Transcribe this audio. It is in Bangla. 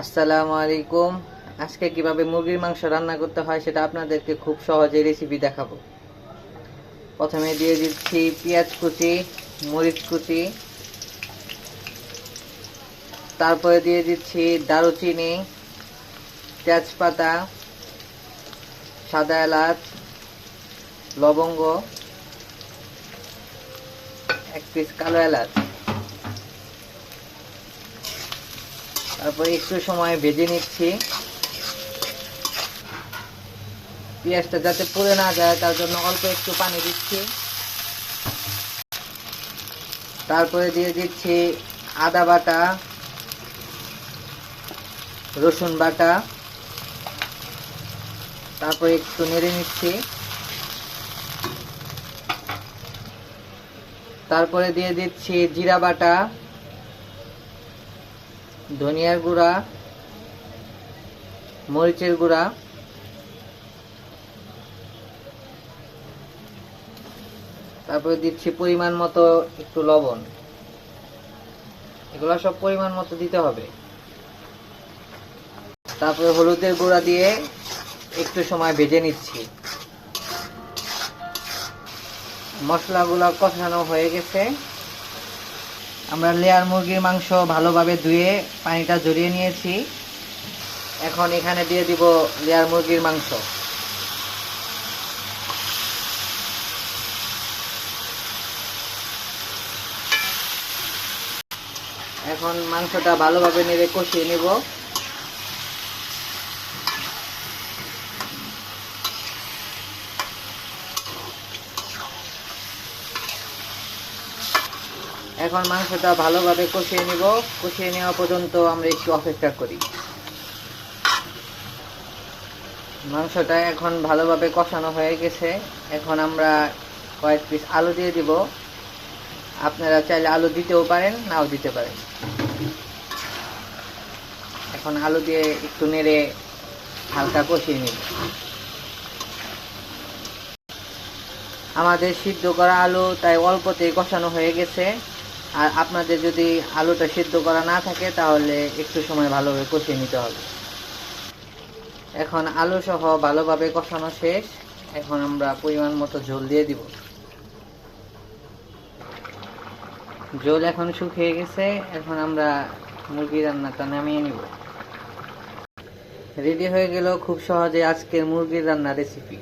আসসালামু আলাইকুম। আজকে কীভাবে মুরগির মাংস রান্না করতে হয় সেটা আপনাদেরকে খুব সহজে রেসিপি দেখাবো। প্রথমে দিয়ে দিচ্ছি পেঁয়াজ কুচি, মরিচ কুচি। তারপরে দিয়ে দিচ্ছি দারুচিনি, তেজপাতা, সাদা এলাচ, লবঙ্গ, এক পিস কালো এলাচ। তারপরে একটু সময় ভেজে নিচ্ছি। পেঁয়াজটা যাতে পুড়ে না যায়, তার জন্য অল্প একটু পানি দিচ্ছি। তারপরে দিয়ে দিচ্ছি আদা বাটা, রসুন বাটা। তারপরে একটু নেড়ে নিচ্ছি। তারপরে দিয়ে দিচ্ছি জিরা বাটা। ধনিয়ার গুঁড়া, মরিচের গুঁড়া, তারপরে দিচ্ছি পরিমাণ মতো একটু লবণ। এগুলো সব পরিমাণ মতো দিতে হবে। তারপরে হলুদের গুঁড়া দিয়ে একটু সময় ভেজে নিচ্ছি। মশলাগুলো কষানো হয়ে গেছে। আমরা লেয়ার মুরগির মাংস ভালোভাবে ধুয়ে, পানিটা জড়িয়ে নিয়েছি। এখন এখানে দিয়ে দিব লেয়ার মুরগির মাংস। এখন মাংসটা ভালোভাবে নেড়ে কষিয়ে নিব। এখন মাংসটা ভালোভাবে কষিয়ে নিব। কষিয়ে নেওয়া পর্যন্ত আমরা একটু অপেক্ষা করি। মাংসটা এখন ভালোভাবে কষানো হয়ে গেছে। এখন আমরা কয়েক পিস আলু দিয়ে দিব। আপনারা চাইলে আলু দিতেও পারেন, নাও দিতে পারেন। এখন আলু দিয়ে একটু নেড়ে হালকা কষিয়ে নিব। আমাদের সিদ্ধ করা আলু তাই অল্পতেই কষানো হয়ে গেছে। আর আপনাদের যদি আলুটা সিদ্ধ করা না থাকে, তাহলে একটু সময় ভালোভাবে কষিয়ে নিতে হবে। এখন আলু সহ ভালোভাবে কষানো শেষ। এখন আমরা পরিমাণ মতো জল দিয়ে দিব। জল এখন শুকিয়ে গেছে। এখন আমরা মুরগি রান্নাটা নামিয়ে নিব। রেডি হয়ে গেল খুব সহজে আজকের মুরগির রান্না রেসিপি।